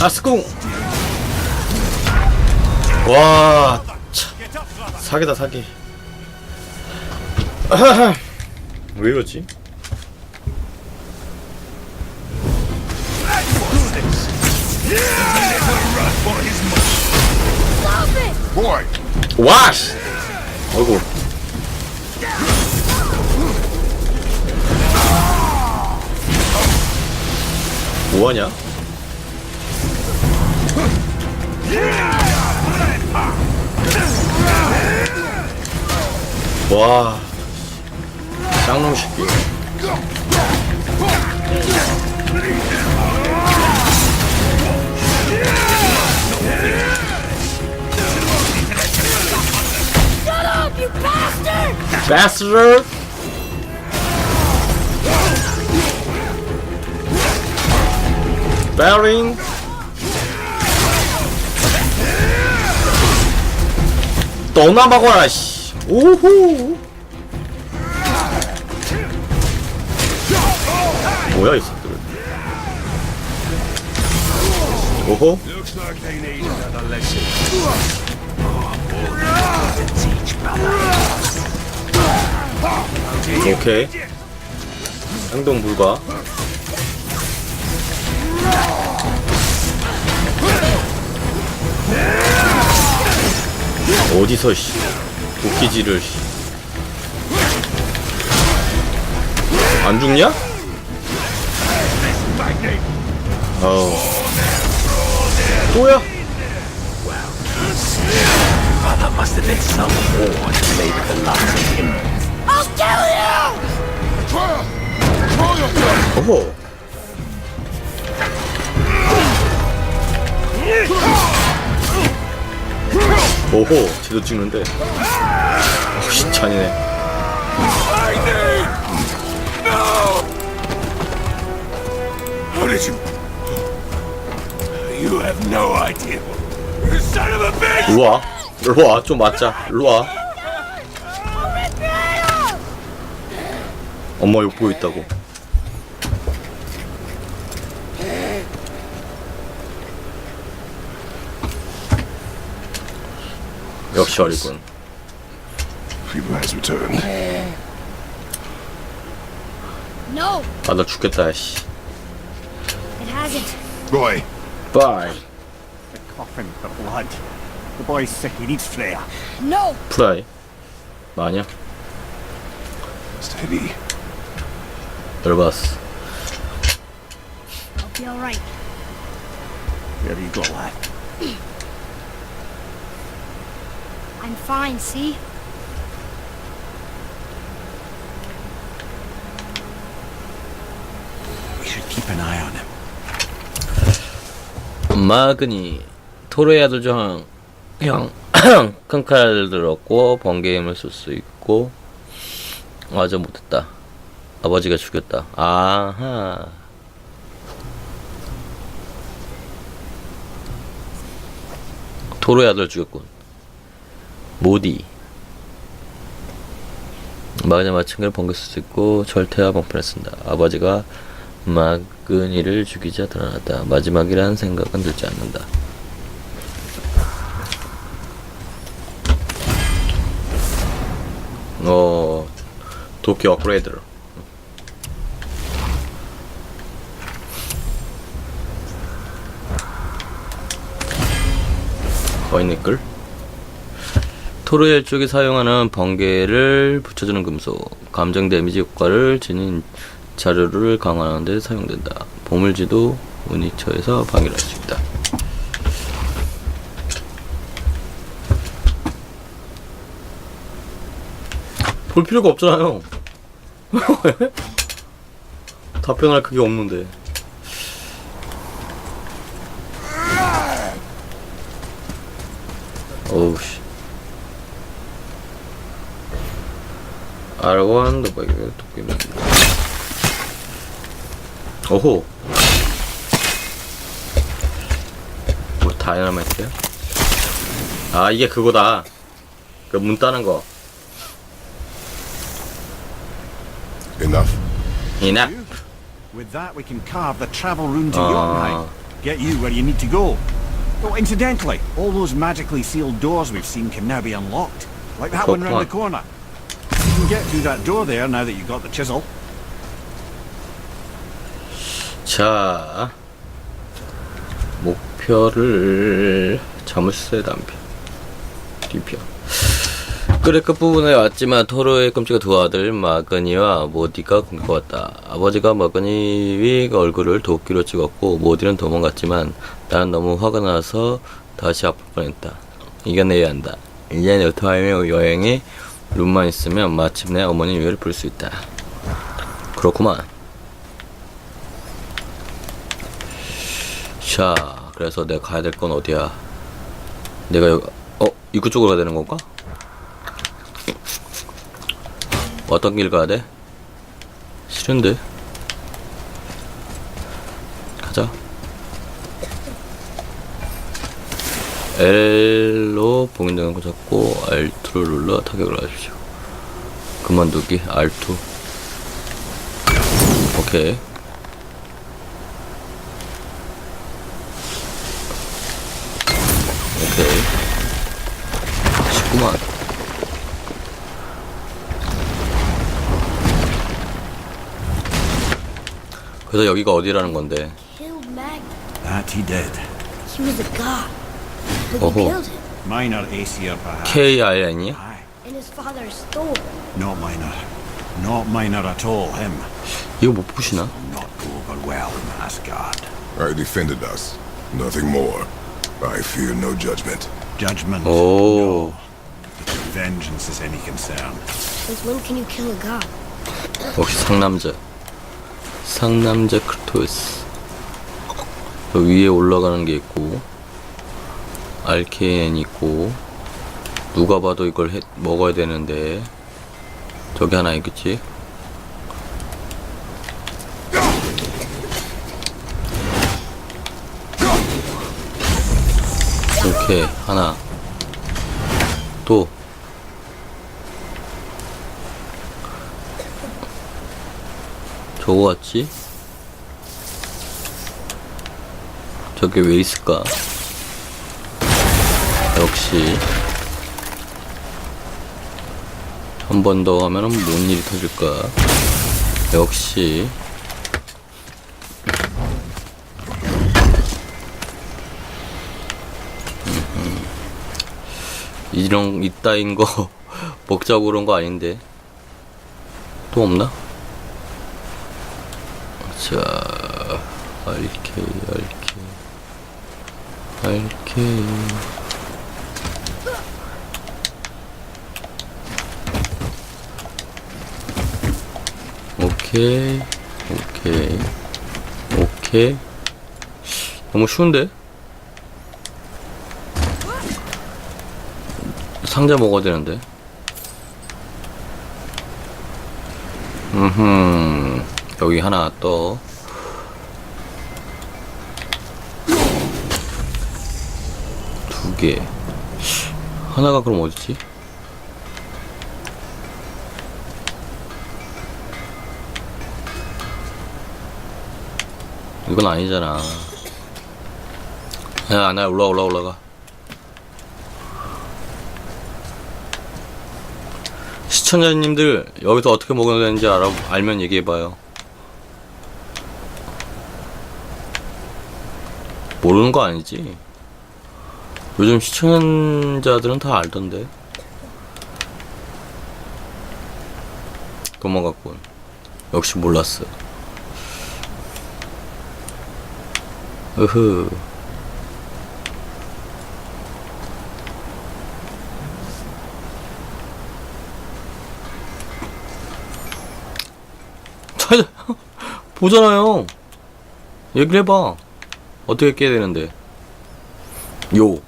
아스콩. 와. 차. 사기다 사기. 왜 이러지? 와. 씨. 어이구. 뭐하냐? 와. 쌍놈 새끼. Bastard! Bearing. 너나 먹어라 씨. 오호. 뭐야 이 새끼들. 오호. 오케이. 행동 불가. 어디서 씨 도끼질을 씨. 안 죽냐? kill you! 어허. 오호, 쟤도 찍는데. 어씨, 잔이네. How did you? You have no idea. You son of a bitch! 일로 와. 일로 와. 좀 맞자. 일로 와. I'll rip your head off! 엄마 욕 보고 있다고. 역시 어리군. Fever has returned. No, 아, 나 죽겠다, 씨. it hasn't. Roy, 바이. coughing for blood. The boy's sick, he needs Freya. No! 프라이. 마냐? steady. 열받았어. I'll be alright. There you go, lad. I'm fine, see? An eye on him. 마그니 토르의 아들 중 형, 큰 칼을 들었고 번개 힘을 쓸 수 있고 아저 못했다. 아버지가 죽였다. 아하. 토르의 아들 죽였군. 모디. 마그니 마침을 번개 쓸 수 있고 절대와 방편을 쓴다. 아버지가 마그니를 죽이자 드러났다. 마지막이라는 생각은 들지 않는다. 어, 도쿄 업그레이드. 거인니끌 토르엘 쪽이 사용하는 번개를 붙여주는 금속, 감정 데미지 효과를 지닌 자료를 강화하는 데 사용된다. 보물지도 우니처에서 방해를 할 수 있다. 볼 필요가 없잖아요. 답변할 그게 없는데. 어우 씨. 알고 하는데 뭐 이게 도끼면. 오호 뭐 다이너마이트야? 아 이게 그거다 그 문 따는 거 Enough. Enough. With that, we can carve the travel room to ah. your right. Get you where you need to go. Oh, incidentally, all those magically sealed doors we've seen can now be unlocked. Like that one round the corner. You can get through that door there now that you've got the chisel. 자 목표를 자물쇠 담배. 뒤편. 그래 끝부분에 왔지만 토로의 끔찍한 두 아들 마그니와 모디가 공격왔다. 아버지가 마그니의 얼굴을 도끼로 찍었고 모디는 도망갔지만 나는 너무 화가 나서 다시 아플 뻔했다. 이겨내야 한다. 이제 네트와임의 여행에 룸만 있으면 마침내 어머니 유해를 부를 수 있다. 그렇구만 자, 그래서 내가 가야 될 건 어디야? 내가 여기, 어, 입구 쪽으로 가야 되는 건가? 어떤 길 가야 돼? 싫은데? 가자. L로 봉인등을 잡고 R2를 눌러 타격을 하십시오. 그만두기 R2. 오케이. 오케이. 쉽구만. 그래서 여기가 어디라는 건데. That he did. He was a god. But Oh. you killed him. Minor Aesir, perhaps. K-I-N이야? Aye. And his father's Thor. Not minor. Not minor at all, him. 이거 못 보시나? Not go over well in Asgard. I defended us. Nothing more. I fear no judgment. Judgment. 오. Vengeance is any concern. Since when can you kill a god? 역시 상남자. 상남자 크토스. 그 위에 올라가는 게 있고, 알케인 있고, 누가 봐도 이걸 해, 먹어야 되는데, 저기 하나 있겠지? 오케이, 하나. 또. 저거 같지? 저게 왜 있을까? 역시 한 번 더 하면은 뭔 일이 터질까? 역시 이런 이따인 거 먹자고 그런 거 아닌데 또 없나? 자, RK, RK, RK. 오케이, 오케이, 오케이. 너무 쉬운데? 상자 먹어야 되는데. 음흠. 여기 하나 또. 두 개. 하나가 그럼 어디지? 이건 아니잖아. 야, 나 올라가, 올라가, 올라가. 시청자님들, 여기서 어떻게 먹어야 되는지 알아, 알면 얘기해봐요. 모르는 거 아니지? 요즘 시청자들은 다 알던데. 도망갔군. 역시 몰랐어. 으흐. 찾아, 보잖아요. 얘기를 해봐. 어떻게 깨야 되는데. 요.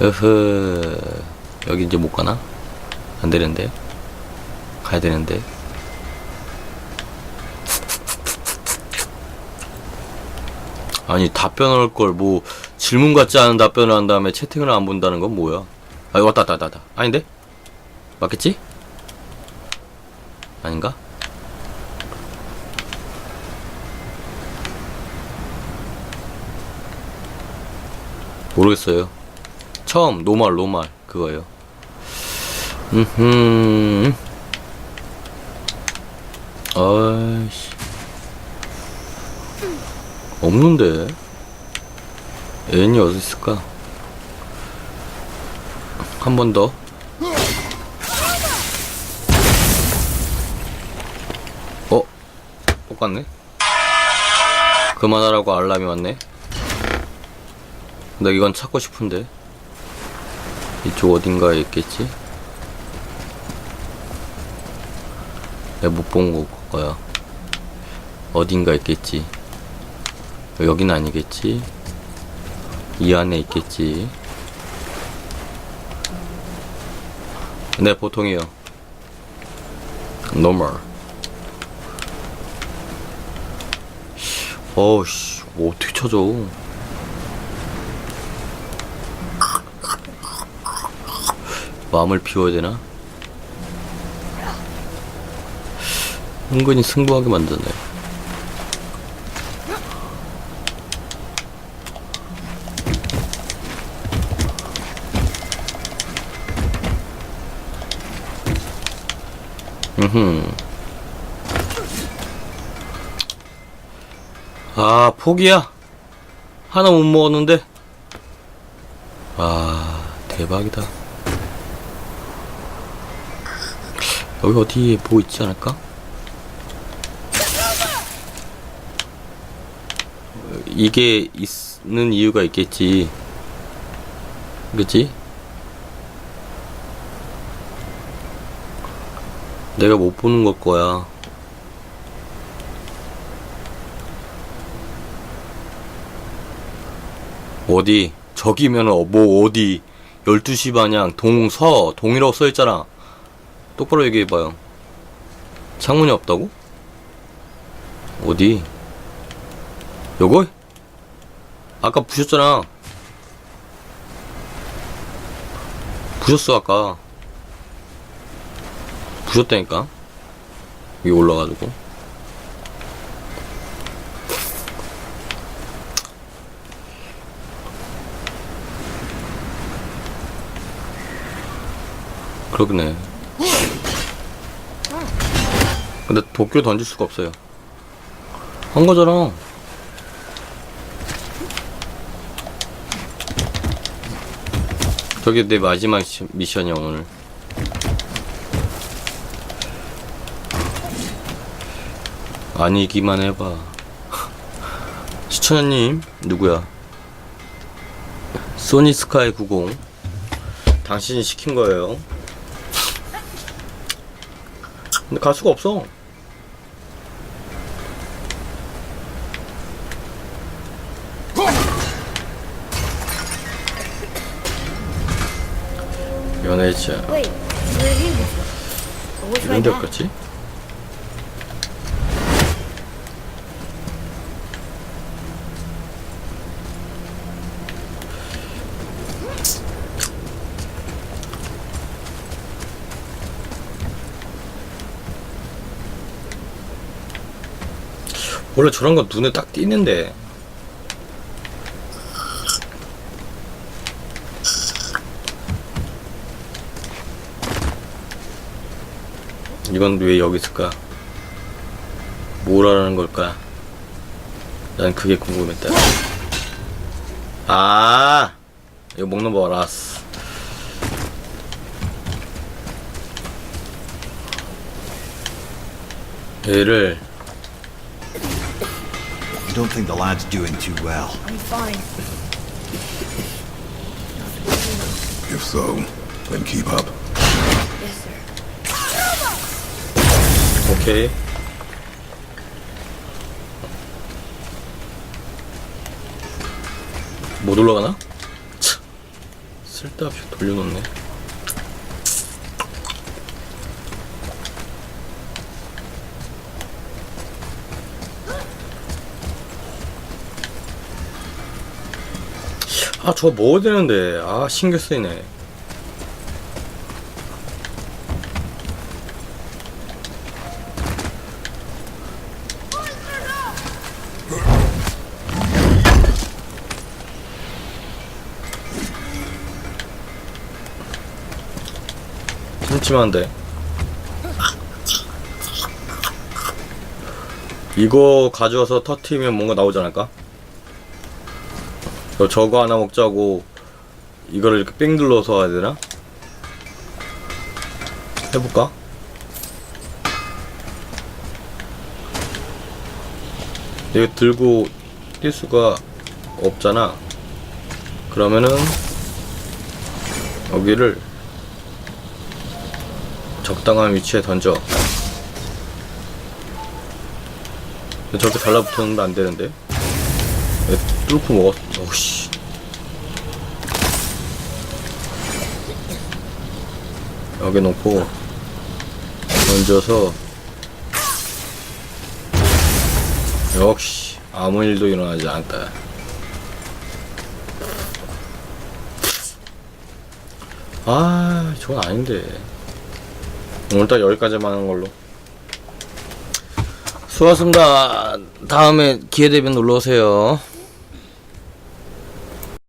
으흐. 여기 이제 못 가나? 안 되는데. 가야 되는데. 아니 답변할 걸 뭐 질문 같지 않은 답변을 한 다음에 채팅을 안 본다는 건 뭐야? 아 왔다 왔다, 왔다 아닌데? 맞겠지? 아닌가? 모르겠어요. 처음 노말 노말 그거예요. 음. 아이씨. 없는데. 애인이 어디 있을까? 한 번 더. 똑같네? 그만하라고 알람이 왔네? 근데 이건 찾고 싶은데. 이쪽 어딘가에 있겠지? 내가 못 본 거야. 어딘가 있겠지. 여긴 아니겠지. 이 안에 있겠지. 네, 보통이요. normal. 어우씨, 뭐 어떻게 찾아? 마음을 비워야 되나? 은근히 승부하게 만드네. 음흠. 아, 포기야. 하나 못 먹었는데. 아, 대박이다. 여기 어디에 뭐 있지 않을까? 이게 있는 이유가 있겠지. 그치? 내가 못 보는 걸 거야. 어디? 저기면 어, 뭐 어디? 12시 반향 동서 동이라고 써있잖아. 똑바로 얘기해봐요. 창문이 없다고? 어디? 요거? 아까 부셨잖아. 부셨어 아까. 부셨다니까. 위에 올라가지고. 그러네. 근데 도쿄 던질 수가 없어요. 한 거잖아. 저게 내 마지막 시- 미션이야 오늘. 아니기만 해봐. 시청자님 누구야? 소니 스카이 90. 당신이 시킨 거예요. 근데 갈 수가 없어. 연애자 way 이런 데? 없겠지? 원래 저런 건 눈에 딱 띄는데 이건 왜 여기 있을까? 뭘 하라는 걸까? 난 그게 궁금했다. 아, 이거 먹는 법 알았어. 얘를 I don't think the lad's doing too well. I'm fine. If so, then keep up. Yes, sir. 오케이. 못 올라가나? 참, 쓸데없이 돌려놓네. 아, 저거 먹어야 되는데. 아, 신경 쓰이네. 심심한데. 이거 가져와서 터트리면 뭔가 나오지 않을까? 저 저거 하나 먹자고 이거를 이렇게 뺑 눌러서 해야 되나? 해볼까? 이거 들고 뛸 수가 없잖아. 그러면은 여기를 적당한 위치에 던져. 저렇게 달라붙었는데 안 되는데? 얘 뚫고 먹었, 어우씨. 여기 놓고, 던져서, 역시, 아무 일도 일어나지 않다. 아, 저건 아닌데. 오늘 딱 여기까지만 하는 걸로. 수고하셨습니다. 다음에 기회 되면 놀러 오세요.